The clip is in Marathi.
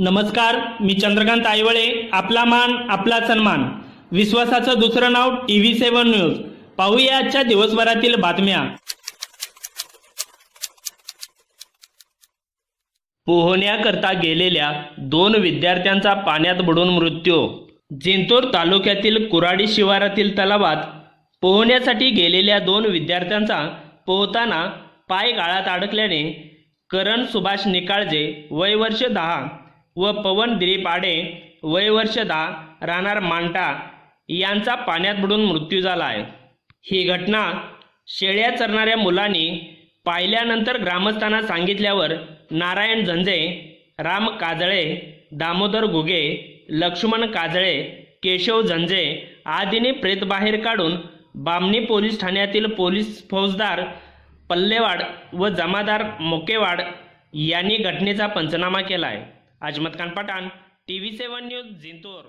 नमस्कार मी चंद्रकांत आईवळे आपला मान आपला सन्मान. विश्वासाचं दुसरं नाव टी व्ही सेव्हन न्यूज. पाहूया आजच्या दिवसभरातील बातम्या. पोहण्याकरता गेलेल्या दोन विद्यार्थ्यांचा पाण्यात बुडून मृत्यू. जिंतूर तालुक्यातील कुराडी शिवारातील तलावात पोहण्यासाठी गेलेल्या दोन विद्यार्थ्यांचा पोहताना पाय गाळात अडकल्याने करण सुभाष निकाळजे वय वर्ष दहा व पवन दिलीप आडे वयवर्षदा दहा राहणार मांटा यांचा पाण्यात बुडून मृत्यू झाला आहे ही घटना शेळ्या चरणाऱ्या मुलांनी पाहिल्यानंतर ग्रामस्थांना सांगितल्यावर नारायण झंजे राम काजळे दामोदर घुगे लक्ष्मण काजळे केशव झंजे आदींनी प्रेत बाहेर काढून बामणी पोलीस ठाण्यातील पोलीस फौजदार पल्लेवाड व जमादार मोकेवाड यांनी घटनेचा पंचनामा केला आहे Ajmat Khan Pathan T V seven news Jintur.